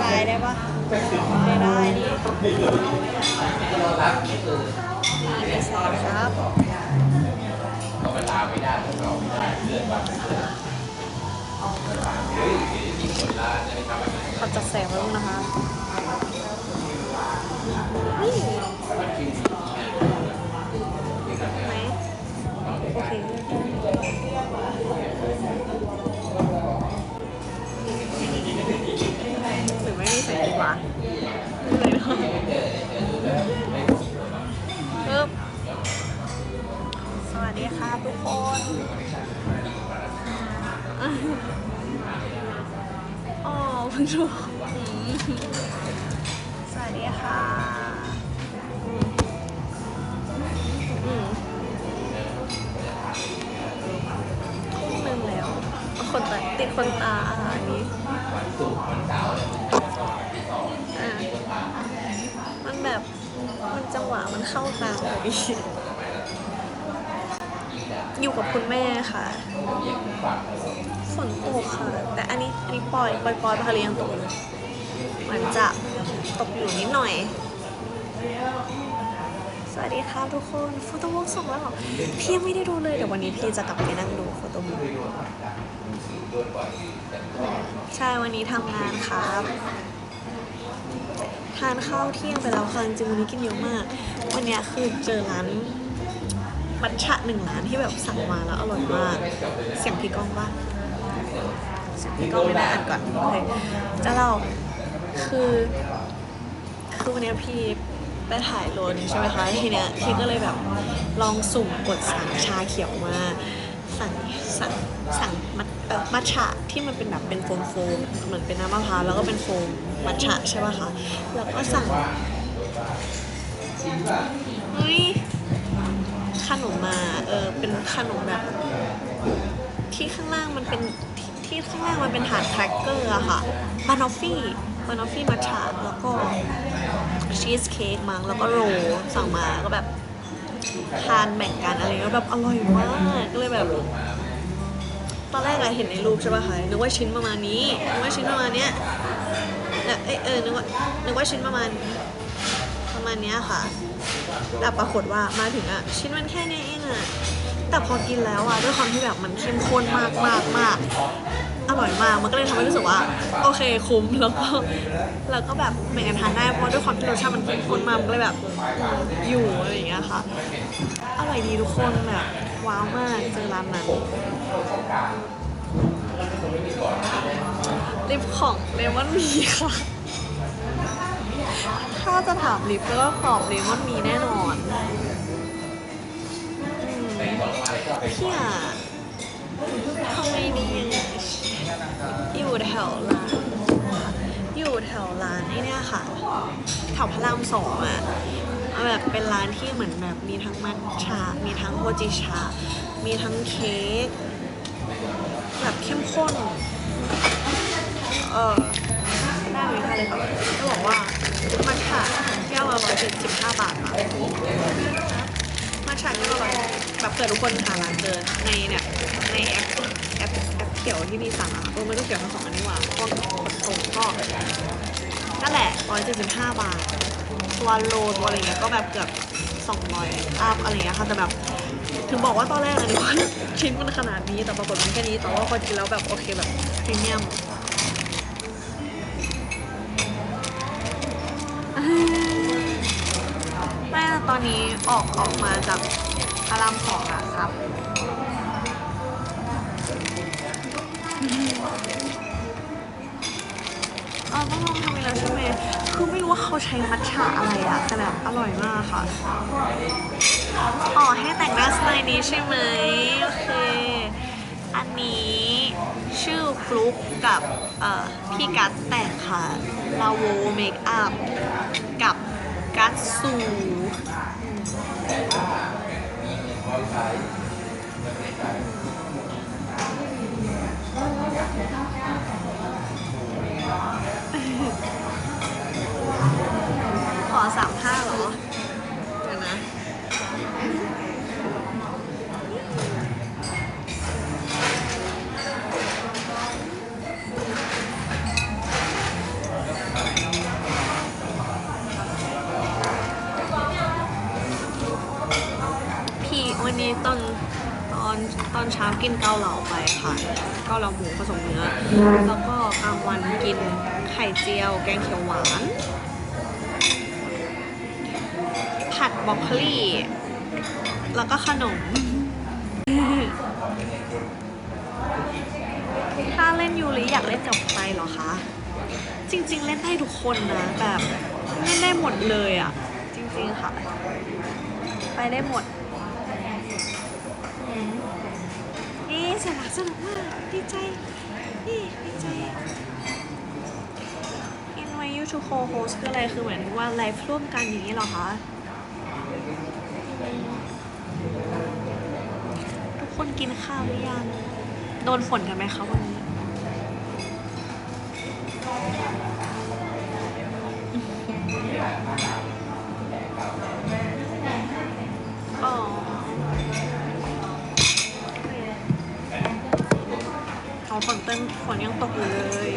ซ้ายได้ปะไม่ได้นี่นี่ซ้ายครับเขาจัดแสงไว้แล้วนะคะนี่ไหมโอเค ติดคนตาอะอันนี้อะมันแบบ มันจังหวะมันเข้าตามพอดีอยู่กับคุณแม่ค่ะฝนตกค่ะ แต่อันนี้อันนี้ปล่อยปล่อยปล่อยปะคะหรือยังตกเหมือนจะตกอยู่นิดหน่อย สวัสดีค่ะทุกคนโฟโต้บุ๊กส่งแล้วหรอพี่ยังไม่ได้ดูเลยเดี๋ยววันนี้พี่จะกลับไปนั่งดูโฟโต้บุ๊กใช่วันนี้ทำงานครับทานข้าวเที่ยงไปแล้วค่ะจริงวันนี้กินเยอะมาก วันนี้คือเจอร้านมัทฉะหนึ่งร้านที่แบบสั่งมาแล้วอร่อยมาก เสียงพี่ก้องบ้างเสียงพี่ก้องไม่ได้อ่านก่อนโอเคจะเล่าคือคือวันนี้พี่ ไปถ่ายโรนใช่ไหมคะทีเนี้ยพี่ก็เลยแบบลองสุ่มกดสั่งชาเขียวมาสั่งสั่งสั่งมัทเอ่อมัทฉะที่มันเป็นแบบเป็นโฟมโฟมเหมือนเป็นน้ำมะพร้าวแล้วก็เป็นโฟมมัทฉะใช่ป่ะคะแล้วก็สั่งเฮ้ยขนมมาเออเป็นขนมแบบที่ข้างล่างมันเป็น ที่ข้างล่างมันเป็นถาดแครกเกอร์อะค่ะบานอฟฟี่บานอฟฟี่มัทฉะแล้วก็ชีสเค้กมั้งแล้วก็โรสั่งมาก็แบบทานแบ่งกันอะไรเงี้ยแบบอร่อยมากก็เลยแบบ ตอนแรกอะเห็นในรูปใช่ป่ะคะนึกว่าชิ้นประมาณนี้นึกว่าชิ้นประมาณเนี้ยแล้วเอยเออนึกว่านึกว่าชิ้นประมาณประมาณเนี้ยค่ะแต่ปรากฏว่ามาถึงอะชิ้นมันแค่นี้เองอะแต่พอกินแล้วอะด้วยความที่แบบมันเข้มข้นมากมากมาก อร่อยมากมันก็เลยทำให้รู้สึกว่า โอเคคุ้มแล้วก็แล้วก็แบบแบ่งกันทานได้เพราะด้วยความที่รสชาติมันเข้มข้นมากมันก็เลยแบบอยู่อะไรอย่างเงี้ยค่ะอร่อยดีทุกคนแบบว้าวมากเจอร้านนั้นลิปของเลมอนมีค่ะ ถ้าจะถามลิปก็ตอบเลมอนมีแน่นอนพี่อะทำไมดี อยู่แถวร้านอยู่แถวร้านไอ้เนี่ยค่ะแถวพระรามสองอะแบบเป็นร้านที่เหมือนแบบมีทั้งมัทฉะมีทั้งโฮจิชามีทั้งเค้กแบบเข้มข้น เออได้ไหมคะเลยค่ะจะบอกว่ามัทฉะแก้วละร้อยเจ็ดสิบห้าบาทค่ะมัทฉะนี่ก็ร้อยแบบเกิดทุกคนหาร้านเจอในเนี่ยในแอป เขียวที่มีสั่งอะเออมันก็เขียวทั้งสองอันนี้หว่าพวกกดส่งก็นั่นแหละ175บห้าบาทตัวโลตัวอะไรเงี้ยก็แบบเกือบ200อัพอะไรเงี้ยค่ะแต่แบบถึงบอกว่าตอนแรกอะนึกว่าชิ้นมันขนาดนี้แต่ปรากฏมันแค่นี้แต่ว่าพอกินแล้วแบบโอเคแบบพรีเมียมแม่ตอนนี้ออกออกมาจากพารามสองอะครับ เราต้องลองทำอีกแล้วใช่ไหมคือไม่รู้ว่าเขาใช้มัทฉะอะไรอะแต่แบบอร่อยมากค่ะ อ๋อ ให้แต่งหน้าสไตล์นี้ใช่ไหมโอเค อันนี้ชื่อฟลุกกับพี่กัสแต่งค่ะลาโวเมคอัพกับกัสซู ขอสามห้า เช้ากินเกาเหลาไปค่ะ เกาเหลาหมูผสมเนื้อ แล้วก็กลางวันกินไข่เจียว แกงเขียวหวาน ผัดบรอกโคลีแล้วก็ขนม ถ้าเล่นยูริอยากเล่นกับใครเหรอคะ จริง ๆ เล่นได้ทุกคนนะ แบบ เล่นได้หมดเลยอะ จริง ๆ ค่ะ ไปได้หมดอืม นี่สนุกสนุกมาก ดีใจ นี่ ดีใจ invite you to co-host คืออะไร คือเหมือนว่าไลฟ์ร่วมกันอย่างนี้เหรอคะ ทุกคนกินข้าวหรือยัง โดนฝนกันไหมคะวันนี้ ฝนยังตกอยู่เลย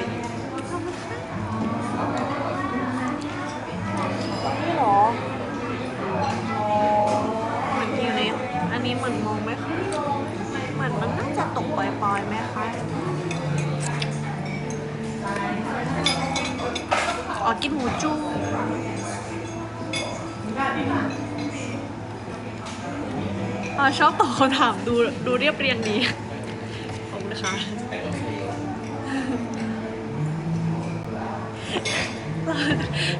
นี่หรอเหมือนอยู่ในอันนี้เหมือนมองไหมคะเหมือนมันน่าจะตกปล่อยๆไหมคะอ๋อกินหมูจุ้งอ๋อชอบตอบคำถามดูดูเรียบเรียงดีขอบคุณนะคะ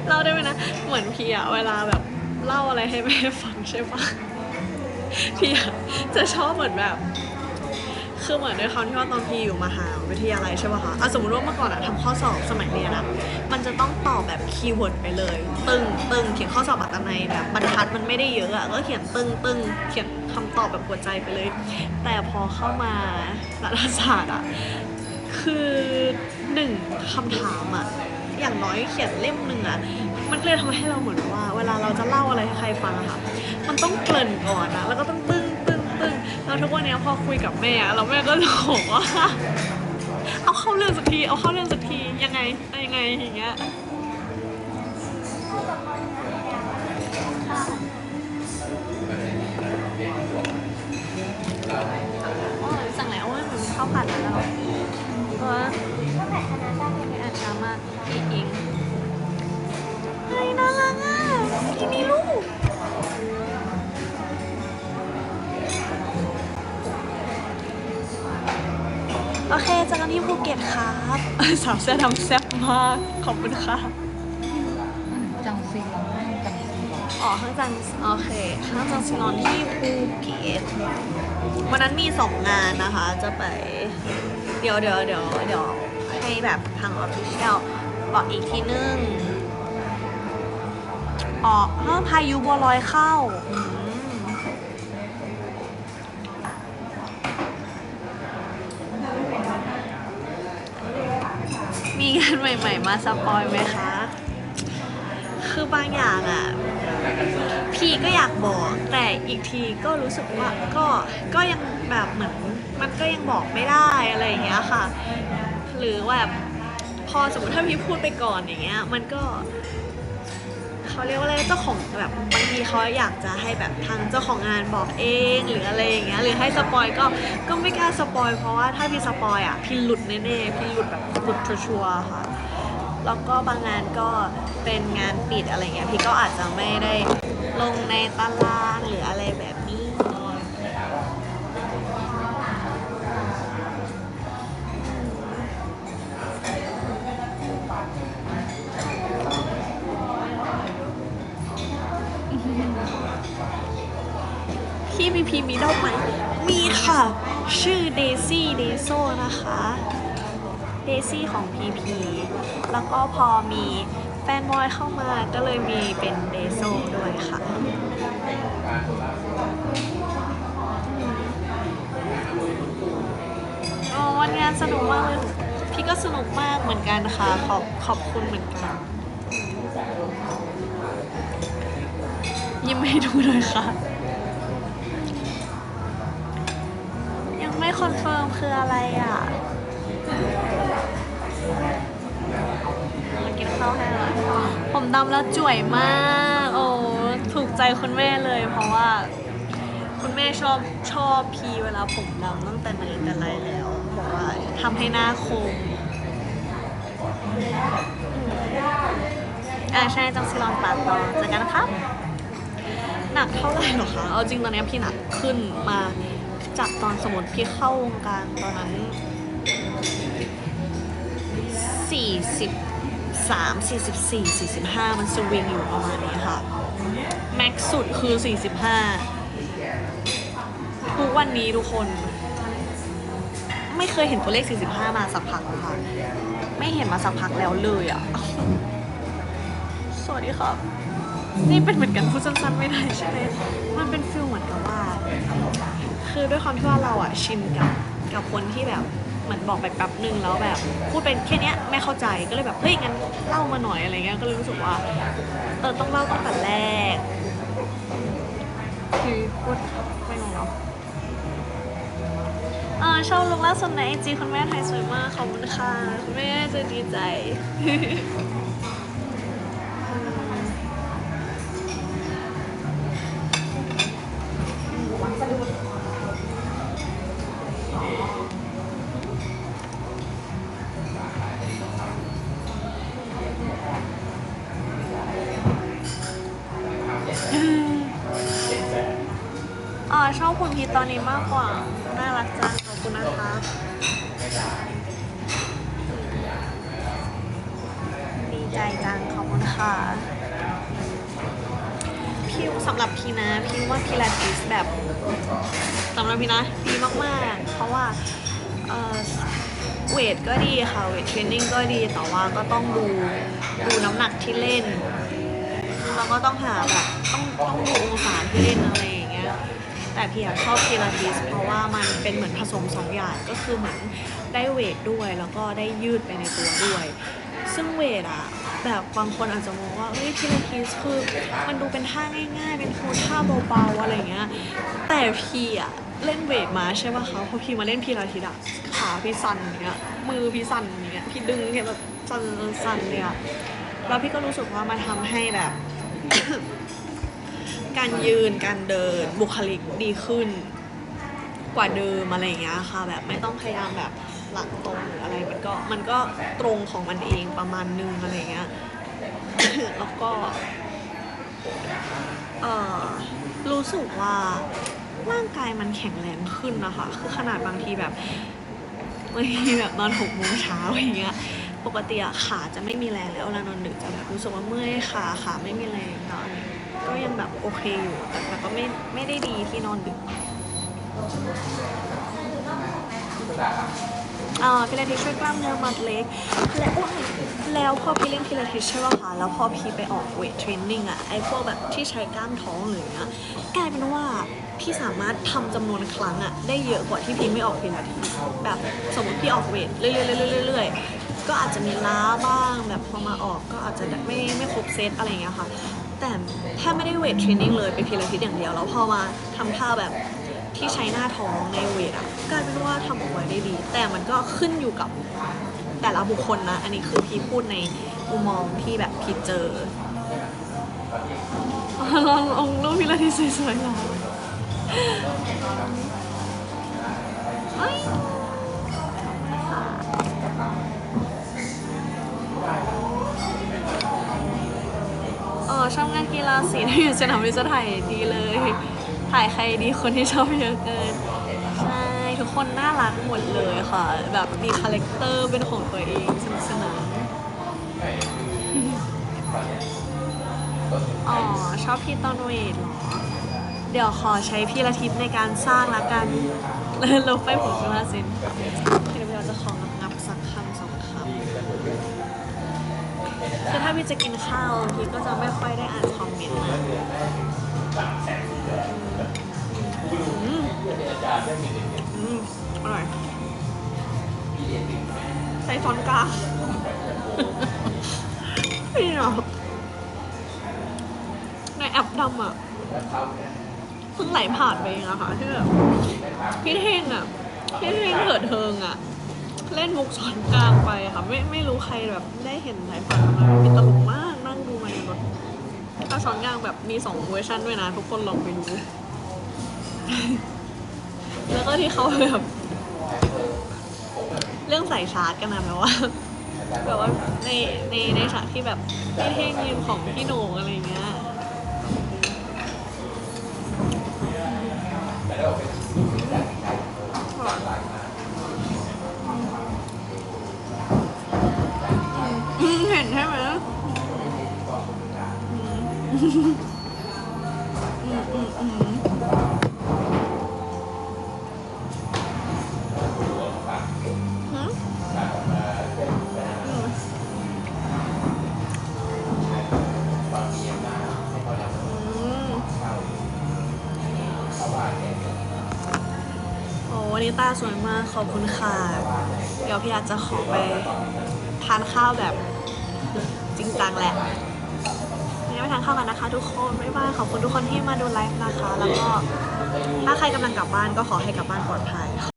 เล่าได้ไหมนะ เหมือนพี่อะเวลาแบบเล่าอะไรให้แม่ฟังใช่ปะพี่อะจะชอบเหมือนแบบ คือเหมือนด้วยความที่ว่าตอนพี่อยู่มหาวิทยาลัยใช่ป่ะคะอะสมมติว่าเมื่อก่อนอะทำข้อสอบสมัยเรียนอะมันจะต้องตอบแบบคีย์เวิร์ดไปเลย ตึงตึงเขียนข้อสอบอัตนัยแบบบรรทัดมันไม่ได้เยอะอะก็เขียนตึงตึงเขียนคำตอบแบบหัวใจไปเลย แต่พอเข้ามารัฐศาสตร์อะคือหนึ่งคำถามอะ อย่างน้อยเขียนเล่มหนึ่งอะมันก็เลยทำให้เราเหมือนว่า เวลาเราจะเล่าอะไรให้ใครฟังอะค่ะ มันต้องเกริ่นก่อนอะแล้วก็ต้องตึ้งตึ้งตึ้งแล้วทุกวันนี้พอคุยกับแม่อะเราแม่ก็บอกว่าเอาเข้าเรื่องสักทีเอาเข้าเรื่องสักทียังไงยังไงอย่างเงี้ย สาวเสื้อดำแซ่บมาก ขอบคุณค่ะ จังซีรอนห้างจังซีรอนอ๋อห้างจังโอเคห้างจังซินอนที่ภูเก็ตวันนั้นมีสองงานนะคะ จะไป เดี๋ยวเดี๋ยวเดี๋ยวเดี๋ยวให้แบบทางออฟฟิเชียลบอกอีกทีนึงอ๋อเมื่อพายุบัวลอยเข้าอื มีงานใหม่ ๆ มาสปอยไหมคะ คือบางอย่างอะ พี่ก็อยากบอก แต่อีกทีก็รู้สึกว่าก็ก็ยังแบบเหมือนมันก็ยังบอกไม่ได้อะไรอย่างเงี้ยค่ะ หรือว่าแบบพอสมมติถ้าพี่พูดไปก่อนอย่างเงี้ย มันก็ เขาเรียกว่าอะไรเจ้าของแบบบางทีเขาอยากจะให้แบบทางเจ้าของงานบอกเองหรืออะไรอย่างเงี้ยหรือให้สปอยก็ก็ไม่กล้าสปอยเพราะว่าถ้าพี่สปอยอะพี่หลุดแน่ๆพี่หลุดแบบหลุดชัวร์ๆค่ะแล้วก็บางงานก็เป็นงานปิดอะไรเงี้ยพี่ก็อาจจะไม่ได้ลงในตารางหรืออะไรแบบ นี้พี่มีพีมีดอกไหม มีค่ะ ชื่อเดซี่เดโซนะคะเดซี่ของ PP แล้วก็พอมีแฟนบอยเข้ามาก็เลยมีเป็นเดโซด้วยค่ะอ๋อวันงานสนุกมากเลยพี่ก็สนุกมากเหมือนกันค่ะ ขอบขอบคุณเหมือนกัน ยิ้มให้ดูหน่อยค่ะ คืออะไรอะมากินข้าวให้หน่อยผมดำแล้วจ่วยมาก โอ้ถูกใจคุณแม่เลย เพราะว่า คุณแม่ชอบชอบพีเวลาผมดำตั้งแต่ไหนแต่ไรแล้วบอกว่าทำให้หน้าคมอ่าใช่จังซีลอนปาดต่อเจอกันนะครับ หนักเท่าไหร่หรอคะ เอาจริงตอนนี้พี่หนักขึ้นมา จากตอนสมมติพี่เข้าวงการตอนนั้น43 44 45มันสวิงอยู่ประมาณนี้ค่ะ แม็กสุดคือ45ทุกวันนี้ทุกคน ไม่เคยเห็นตัวเลข 45 มาสักพักแล้วค่ะ ไม่เห็นมาสักพักแล้วเลยอะ สวัสดีครับ นี่เป็นเหมือนกันพูดสั้นๆไม่ได้ใช่ไหมมันเป็นฟิลเหมือนกับว่า คือด้วยความที่ว่าเราอะชินกับกับคนที่แบบเหมือนบอกไปแป๊บนึงแล้วแบบ พูดเป็นแค่เนี้ยไม่เข้าใจก็เลยแบบเฮ้ยงั้นเล่ามาหน่อยอะไรเงี้ยก็เลยรู้สึกว่าเออต้องเล่าตั้งแต่แรกคือพูดไม่งงเนาะเออชอบลงล่าสุดในไอจีคุณแม่ไทยสวยมากขอบคุณค่ะคุณแม่จะดีใจ อ่าชอบคุณพีตอนนี้มากกว่า น่ารักจังขอบคุณนะคะดีใจจังขอบคุณค่ะพี่สำหรับพี่นะ พี่ว่าพิลาทิสแบบสำหรับพี่นะดีมากๆ เพราะว่าเออเวทก็ดีค่ะ เวทเทรนนิ่งก็ดีแต่ว่าก็ต้องดูดูน้ำหนักที่เล่นเราก็ต้องหาแบบต้องต้องดูองศาที่เล่นอะไร แต่พี่อะชอบพิลาทิสเพราะว่ามันเป็นเหมือนผสมสองอย่างก็คือเหมือนได้เวทด้วยแล้วก็ได้ยืดไปในตัวด้วย ซึ่งเวทอะแบบบางคนอาจจะมองว่าเอ้ยพิลาทิสคือมันดูเป็นท่าง่ายๆ เป็นโคท่าเบาๆอะไรเงี้ยแต่พี่อะเล่นเวทมาใช่ป่ะคะพอพี่มาเล่นพิลาทิสอะขาพี่สั่นอย่างเงี้ยมือพี่สั่นอย่างเงี้ยพี่ดึงเนี่ยแบบสั่นสั่นเลยแล้วพี่ก็รู้สึกว่ามันทำให้แบบ การยืนการเดินบุคลิกดีขึ้น กว่าเดิมอะไรอย่างเงี้ยค่ะ แบบไม่ต้องพยายามแบบหลังตรงหรืออะไรมันก็มันก็ตรงของมันเองประมาณนึงอะไรเงี้ยแล้วก็เออรู้สึกว่าร่างกายมันแข็งแรงขึ้นนะคะ คือขนาดบางทีแบบบางทีแบบนอนหกโมงเช้าอย่างเงี้ย ปกติอะขาจะไม่มีแรงแล้วเวลานอนดึกจะแบบรู้สึกว่าเมื่อยขาขาไม่มีแรงเนาะ ก็ยังแบบโอเคอยู่ แต่ก็ไม่ไม่ได้ดีที่นอนดึกอ่าพิลาทิสช่วยกล้ามเนื้อมัดเล็ก และโอ้ยแล้วพอพี่เล่นพิลาทิสใช่ป่ะคะแล้วพอพี่ไปออกเวทเทรนนิ่งอะไอพวกแบบที่ใช้กล้ามท้องหรือเงี้ยกลายเป็นว่าพี่สามารถทำจำนวนครั้งอะได้เยอะกว่าที่พี่ไม่ออกพิลาทิสแบบสมมติพี่ออกเวทเรื่อยๆๆๆก็อาจจะมีล้าบ้างแบบพอมาออกก็อาจจะไม่ไม่ครบเซตอะไรอย่างเงี้ยค่ะ แต่ถ้าไม่ได้เวทเทรนนิ่งเลยไปพิลาทิสอย่างเดียว แล้วพอมาทำท่าแบบที่ใช้หน้าท้องในเวทอะกลายเป็นว่าทำออกมาได้ดี แต่มันก็ขึ้นอยู่กับแต่ละบุคคลนะ อันนี้คือพี่พูดในมุมมองที่แบบพี่เจอลององรูปพี่ละที่สวยๆหน่อย ชอบงานกีฬาสีที่อยู่สนามวิสถ่ายดีเลย ถ่ายใครดีคนที่ชอบเยอะเกิน ใช่ ทุกคนน่ารักหมดเลยค่ะ แบบมีคาแรคเตอร์เป็นของตัวเองสนุกสนานอ๋อ ชอบพี่ตอนเวทเหรอ เดี๋ยวขอใช้พี่ละทิพย์ในการสร้างละกันลบไปผมจะมาสินเดี๋ยวเราจะของงับ คือถ้าพี่จะกินข้าวพี่ก็จะไม่ค่อยได้อ่านคอมเมนต์นะอืมอืมอร่อยใส่ช้อนกลางพี่เนาะในแอปดำอะเพิ่งไหลผ่านไปเองอะค่ะที่แบบพี่เท่งอะพี่เท่งเถิดเทิงอะ เล่นมุกช้อนกลางไปค่ะ ไม่ไม่รู้ใครแบบได้เห็นไหลผ่านมาเป็นตลกมากนั่งดูมาในรถถ้าช้อนกลางแบบมีสองเวอร์ชันด้วยนะ ทุกคนลองไปดู แล้วก็ที่เขาแบบเรื่องใส่ชาร์จกันนะแบบว่าแบบว่าในในในฉากที่แบบพี่เท่งยืมของพี่โหน่งอะไรเงี้ย วันนี้ตาสวยมากขอบคุณค่ะ เดี๋ยวพี่อาจจะขอไปทานข้าวแบบจริงจังแหละ ทานข้าวกันนะคะ ทุกคนบ๊ายบายขอบคุณทุกคนที่มาดูไลฟ์นะคะ แล้วก็ถ้าใครกำลังกลับบ้านก็ขอให้กลับบ้านปลอดภัย